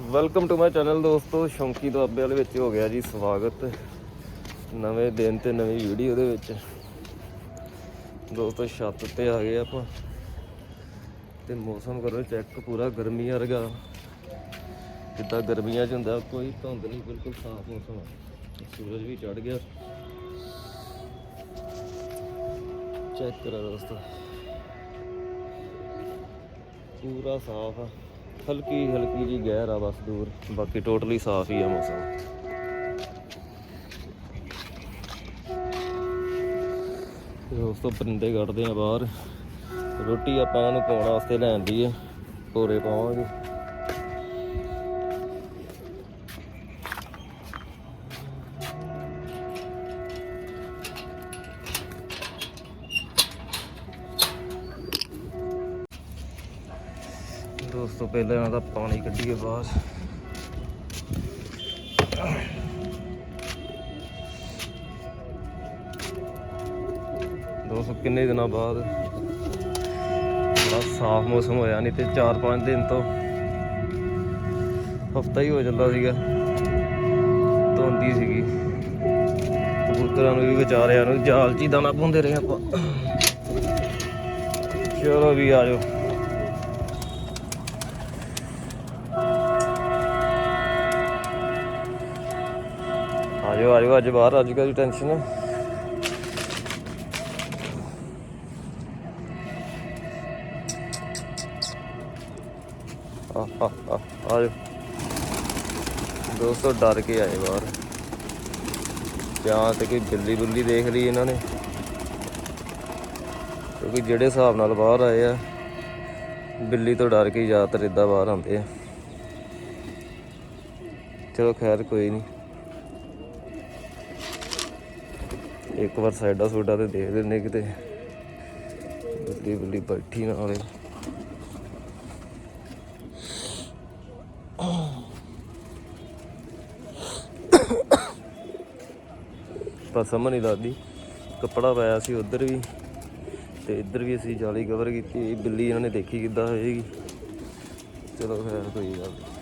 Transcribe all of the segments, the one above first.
Welcome to my channel ਦੋਸਤੋ। ਸ਼ੌਂਕੀ ਦੁਆਬੇ ਵਾਲੇ ਵਿੱਚ ਹੋ ਗਿਆ ਜੀ ਸਵਾਗਤ। ਨਵੇਂ ਦਿਨ ਤੇ ਨਵੀਂ ਵੀਡੀਓ ਦੇ ਵਿੱਚ। ਦੋਸਤੋ, ਛੱਤ ਤੇ ਆ ਗਏ ਆਪਾਂ। ਤੇ ਮੌਸਮ ਕਰੋ ਚੈੱਕ ਪੂਰਾ ਗਰਮੀ ਵਰਗਾ। ਜਿੱਦਾਂ ਗਰਮੀਆਂ 'ਚ ਹੁੰਦਾ, ਕੋਈ ਧੁੰਦ ਨਹੀਂ ਬਿਲਕੁਲ ਸਾਫ਼ ਮੌਸਮ ਆ। ਸੂਰਜ ਵੀ ਚੜ ਗਿਆ। ਚੈੱਕ ਕਰੋ ਦੋਸਤੋ। ਪੂਰਾ ਸਾਫ਼ ਆ। ਹਲਕੀ ਹਲਕੀ ਜੀ ਗਹਿਰ ਆ ਬਸ ਦੂਰ। ਬਾਕੀ ਟੋਟਲੀ ਸਾਫ਼ ਹੀ ਆ ਮੌਸਮ। ਤੇ ਉਸ ਤੋਂ ਪਰਿੰਦੇ ਕੱਢਦੇ ਆ ਬਾਹਰ। ਰੋਟੀ ਆਪਾਂ ਇਹਨਾਂ ਨੂੰ ਪਾਉਣ ਵਾਸਤੇ ਲੈਣ ਦੀ ਹੈ ਭੋਰੇ ਪਾਵਾਂਗੇ। ਦੋਸਤੋ, ਪਹਿਲਾਂ ਇਹਨਾਂ ਦਾ ਪਾਣੀ ਕੱਢੀਏ ਬਾਹਰ। ਦੋਸਤੋ, ਕਿੰਨੇ ਦਿਨਾਂ ਬਾਅਦ ਬੜਾ ਸਾਫ਼ ਮੌਸਮ ਹੋਇਆ ਨਹੀਂ ਤੇ 4-5 ਦਿਨ ਤੋਂ ਹਫਤਾ ਹੀ ਹੋ ਜਾਂਦਾ ਸੀਗਾ। ਧੁੰਦੀ ਸੀਗੀ। ਕਬੂਤਰਾਂ ਨੂੰ ਵੀ ਵਿਚਾਰਿਆਂ ਨੂੰ ਜਾਲ 'ਚ ਹੀ ਦਾਣਾ ਪਾਉਂਦੇ ਰਹੇ ਆਪਾਂ। ਚਲੋ ਵੀ ਆ ਜਾਓ। ਆਜੋ ਆਜੋ, ਅੱਜ ਬਾਹਰ, ਅੱਜ ਕੱਲ੍ਹ ਟੈਨਸ਼ਨ ਹੈ ਆਜੋ। ਦੋਸਤੋ, ਡਰ ਕੇ ਆਏ ਬਾਹਰ। ਜਾਂ ਤੇ ਕੋਈ ਬਿੱਲੀ ਬੁੱਲੀ ਦੇਖ ਲਈ ਇਹਨਾਂ ਨੇ। ਕਿਉਂਕਿ ਜਿਹੜੇ ਹਿਸਾਬ ਨਾਲ ਬਾਹਰ ਆਏ ਆ, ਬਿੱਲੀ ਤੋਂ ਡਰ ਕੇ ਜ਼ਿਆਦਾਤਰ ਇੱਦਾਂ ਬਾਹਰ ਆਉਂਦੇ ਆ। ਚਲੋ, ਖੈਰ, ਕੋਈ ਨਹੀਂ। ਇੱਕ ਵਾਰ ਸਾਈਡਾਂ ਸੂਡਾਂ ਤੇ ਦੇਖ ਲੈਂਦੇ ਕਿਤੇ। ਬਿੱਲੀ ਬਿੱਲੀ ਬੈਠੀ ਨਾ ਪਰ ਸਮਝ ਨਹੀਂ ਲੱਗਦੀ। ਕੱਪੜਾ ਪਾਇਆ ਸੀ ਉਧਰ ਵੀ ਤੇ ਇੱਧਰ ਵੀ ਅਸੀਂ ਜਾਲੀ ਕਵਰ ਕੀਤੀ। ਬਿੱਲੀ ਇਹਨਾਂ ਨੇ ਦੇਖੀ ਕਿੱਦਾਂ ਹੋਏਗੀ। ਚਲੋ ਖੈਰ ਕੋਈ ਗੱਲ ਨਹੀਂ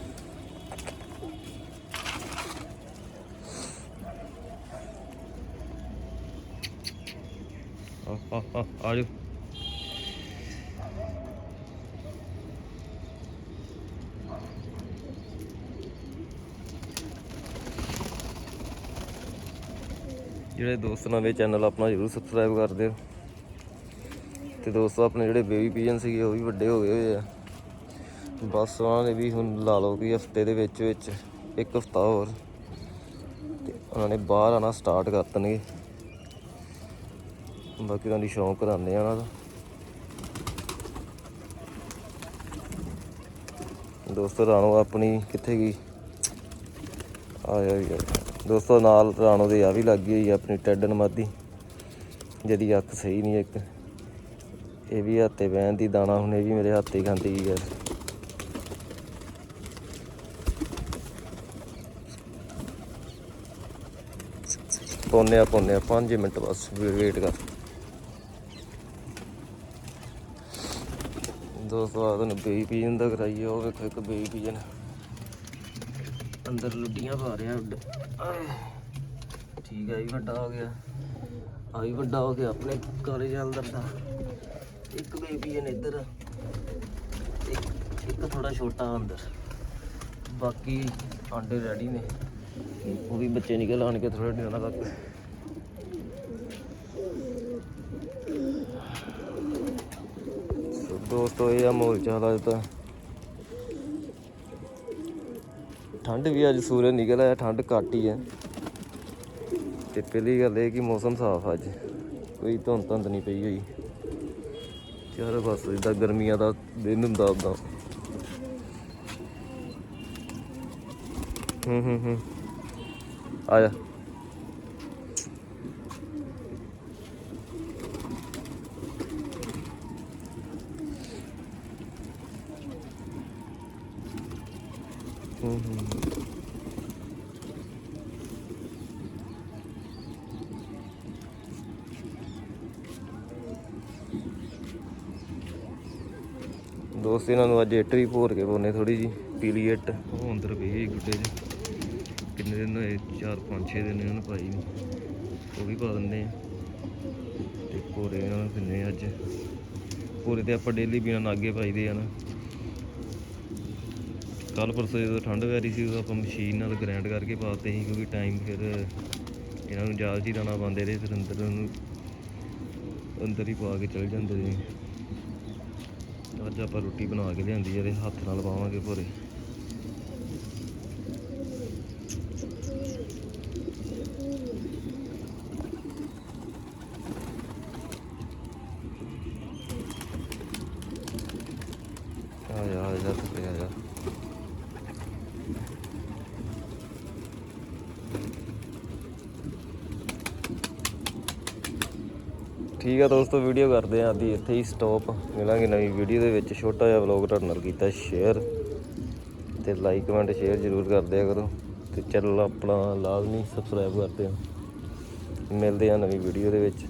ਆ ਆ ਆ ਆ ਜਾਓ। ਜਿਹੜੇ ਦੋਸਤ ਨਵੇਂ ਚੈਨਲ ਆਪਣਾ ਜਰੂਰ ਸਬਸਕ੍ਰਾਈਬ ਕਰ ਦਿਓ। ਤੇ ਦੋਸਤੋ ਆਪਣੇ ਜਿਹੜੇ ਬੇਬੀ ਪੀਜਨ ਸੀਗੇ, ਉਹ ਵੀ ਵੱਡੇ ਹੋ ਗਏ ਹੋਏ ਆ। ਬਸ ਉਹਨਾਂ ਨੇ ਵੀ ਹੁਣ ਲਾ ਲਓ ਕਿ ਹਫ਼ਤੇ ਦੇ ਵਿੱਚ ਵਿੱਚ ਇੱਕ ਹਫਤਾ ਹੋਰ। ਤੇ ਉਹਨਾਂ ਨੇ ਬਾਹਰ ਆਣਾ ਸਟਾਰਟ ਕਰ ਦੇਣਗੇ ਬਾਕੀ ਤੁਹਾਨੂੰ ਸ਼ੌਂਕ ਕਰਾਉਂਦੇ ਆ ਉਹਨਾਂ ਦਾ। ਦੋਸਤੋ ਰਾਣੋ ਆਪਣੀ ਕਿੱਥੇ ਗਈ? ਆਇਆ ਵੀ। ਦੋਸਤੋ ਨਾਲ ਰਾਣੋ ਦੇ ਆ ਵੀ ਲੱਗ ਗਈ ਹੋਈ ਆਪਣੀ ਟੈਡਨ ਮਾਦੀ। ਜਿਹਦੀ ਅੱਖ ਸਹੀ ਨਹੀਂ ਇੱਕ। ਇਹ ਵੀ ਹੱਥੇ ਬਹਿਣ ਦੀ ਦਾਣਾ, ਹੁਣ ਇਹ ਵੀ ਮੇਰੇ ਹੱਥੇ ਹੀ ਖਾਂਦੀ ਯਾਰ ਪੌਨੇ ਆ ਪੌਨੇ ਆ 5 ਮਿੰਟ ਬਸ, ਵੇਟ ਕਰ। ਦੋਸਤੋ ਆ ਤੁਹਾਨੂੰ ਬੇਬੀ ਪੀਜਨ ਦਾ ਕਰਾਈਏ ਉਹ ਵੇਖੋ ਇੱਕ ਬੇਬੀ ਪੀਜਨ ਅੰਦਰ ਲੁੱਡੀਆਂ ਪਾ ਰਿਹਾ ਠੀਕ ਹੈ ਇਹ ਵੀ ਵੱਡਾ ਹੋ ਗਿਆ। ਆ ਵੀ ਵੱਡਾ ਹੋ ਗਿਆ, ਆਪਣੇ ਕਾਲਜ ਜਲਦਰ ਦਾ। ਇੱਕ ਬੇਬੀ ਪੀਜਨ ਇੱਧਰ, ਇੱਕ ਇੱਕ ਥੋੜਾ ਛੋਟਾ ਅੰਦਰ। ਬਾਕੀ ਆਂਡੇ ਰੈਡੀ ਨੇ। ਉਹ ਵੀ ਬੱਚੇ ਨਿਕਲ ਆਣ ਕੇ ਥੋੜੇ ਦਿਨਾਂ ਤੱਕ। ਦੋਸਤੋ ਇਹ ਆ ਮੋਲ ਚਾਲ ਅੱਜ ਤਾਂ। ਠੰਡ ਵੀ ਅੱਜ ਸੂਰਜ ਨਿਕਲ ਆਇਆ, ਠੰਡ ਘੱਟ ਹੀ ਹੈ ਤੇ ਪਹਿਲੀ ਗੱਲ ਇਹ ਕਿ ਮੌਸਮ ਸਾਫ਼ ਅੱਜ। ਕੋਈ ਧੁੰਦ ਧੁੰਦ ਨਹੀਂ ਪਈ ਹੋਈ। ਚਾਰ ਬਸ ਜਿੱਦਾਂ ਗਰਮੀਆਂ ਦਾ ਦਿਨ ਹੁੰਦਾ ਉਦਾਂ ਹੂੰ ਹੂੰ ਹੂੰ। ਆ ਜਾ। ਹੂੰ ਹੂੰ ਦੋਸਤ, ਇਹਨਾਂ ਨੂੰ ਅੱਜ ਇੱਟ ਵੀ ਭੋਰ ਕੇ ਪਾਉਨੇ ਥੋੜੀ ਜੀ ਪੀਲੀ ਇੱਟ। ਉਹ ਅੰਦਰ ਪਈ ਗੁੱਡੇ 'ਚ ਕਿੰਨੇ ਦਿਨ ਹੋਏ? 4-5-6 ਦਿਨ ਇਹਨਾਂ ਨੂੰ ਪਾਈ ਨੂੰ। ਉਹ ਵੀ ਪਾ ਦਿੰਦੇ ਆ। ਤੇ ਪੂਰੇ ਇਹਨਾਂ ਨੂੰ ਦਿੰਦੇ ਅੱਜ। ਭੋਰੇ ਤੇ ਆਪਾਂ ਡੇਲੀ ਬਿਨਾਂ ਨਾਗੇ ਪਾਈਦੇ ਆ ਨਾ। ਕੱਲ ਪਰਸੋਂ ਜਦੋਂ ਠੰਡ ਪੈ ਰਹੀ ਸੀ, ਉਦੋਂ ਆਪਾਂ ਮਸ਼ੀਨ ਨਾਲ ਗ੍ਰਾਈਂਡ ਕਰਕੇ ਪਾਤੇ ਸੀ, ਕਿਉਂਕਿ ਟਾਈਮ ਫਿਰ ਇਹਨਾਂ ਨੂੰ ਜਾਲ 'ਚ ਹੀ ਦਾਣਾ ਪਾਉਂਦੇ ਰਹੇ, ਫਿਰ ਅੰਦਰ ਉਹਨੂੰ ਅੰਦਰ ਹੀ ਪਾ ਕੇ ਚਲ ਜਾਂਦੇ ਨੇ ਅੱਜ ਆਪਾਂ ਰੋਟੀ ਬਣਾ ਕੇ ਲਿਆਂਦੀ ਆ ਹੱਥ ਨਾਲ ਪਾਵਾਂਗੇ ਭੋਰੇ। ਆ ਜਾ ਆ ਜਾ ਤੇ ਆ ਜਾ ਠੀਕ ਆ ਦੋਸਤੋ ਵੀਡੀਓ ਕਰਦੇ ਆਂ ਆਦੀ ਇੱਥੇ ਹੀ ਸਟਾਪ ਮਿਲਾਂਗੇ ਨਵੀਂ ਵੀਡੀਓ ਦੇ ਵਿੱਚ। ਛੋਟਾ ਜਿਹਾ ਵਲੌਗ ਤੁਹਾਡੇ ਨਾਲ ਕੀਤਾ ਸ਼ੇਅਰ ਤੇ ਲਾਈਕ ਕਮੈਂਟ ਸ਼ੇਅਰ ਜ਼ਰੂਰ ਕਰਦੇ ਆ ਕਰੋ। ਤੇ ਚੈਨਲ ਆਪਣਾ ਲਾਜ਼ਮੀ ਸਬਸਕ੍ਰਾਈਬ ਕਰਦੇ ਆ। ਮਿਲਦੇ ਆ ਨਵੀਂ ਵੀਡੀਓ ਦੇ ਵਿੱਚ।